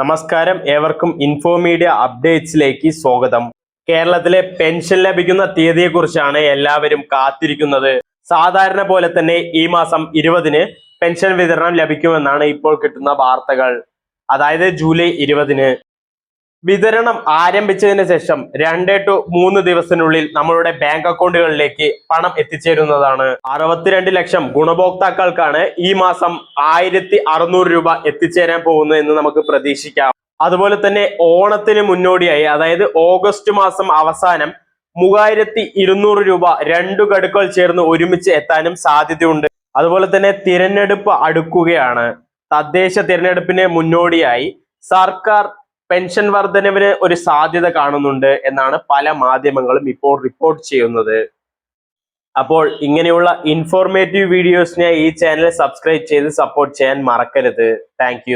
നമസ്കാരം. ഏവർക്കും ഇൻഫോമീഡിയ അപ്ഡേറ്റ്സിലേക്ക് സ്വാഗതം. കേരളത്തിലെ പെൻഷൻ ലഭിക്കുന്ന തീയതിയെക്കുറിച്ചാണ് എല്ലാവരും കാത്തിരിക്കുന്നത്. സാധാരണ പോലെ തന്നെ ഈ മാസം ഇരുപതിന് പെൻഷൻ വിതരണം ലഭിക്കുമെന്നാണ് ഇപ്പോൾ കിട്ടുന്ന വാർത്തകൾ. അതായത് ജൂലൈ ഇരുപതിന്. വിതരണം ആരംഭിച്ചതിന് ശേഷം രണ്ട് ടു മൂന്ന് ദിവസത്തിനുള്ളിൽ നമ്മളുടെ ബാങ്ക് അക്കൗണ്ടുകളിലേക്ക് പണം എത്തിച്ചേരുന്നതാണ്. അറുപത്തിരണ്ട് ലക്ഷം ഗുണഭോക്താക്കൾക്കാണ് ഈ മാസം ആയിരത്തി രൂപ എത്തിച്ചേരാൻ പോകുന്നത് എന്ന് നമുക്ക് പ്രതീക്ഷിക്കാം. അതുപോലെ തന്നെ ഓണത്തിന് മുന്നോടിയായി അതായത് ഓഗസ്റ്റ് മാസം അവസാനം മൂവായിരത്തി ഇരുന്നൂറ് രൂപ രണ്ടു ഗഡുക്കൾ ചേർന്ന് ഒരുമിച്ച് എത്താനും സാധ്യതയുണ്ട്. അതുപോലെ തന്നെ തിരഞ്ഞെടുപ്പ് അടുക്കുകയാണ്. തദ്ദേശ തിരഞ്ഞെടുപ്പിന് മുന്നോടിയായി സർക്കാർ പെൻഷൻ വർധനവിന് ഒരു സാധ്യത കാണുന്നുണ്ട് എന്നാണ് പല മാധ്യമങ്ങളും ഇപ്പോൾ റിപ്പോർട്ട് ചെയ്യുന്നത്. അപ്പോൾ ഇങ്ങനെയുള്ള ഇൻഫോർമേറ്റീവ് വീഡിയോസിനെ ഈ ചാനൽ സബ്സ്ക്രൈബ് ചെയ്ത് സപ്പോർട്ട് ചെയ്യാൻ മറക്കരുത്. താങ്ക്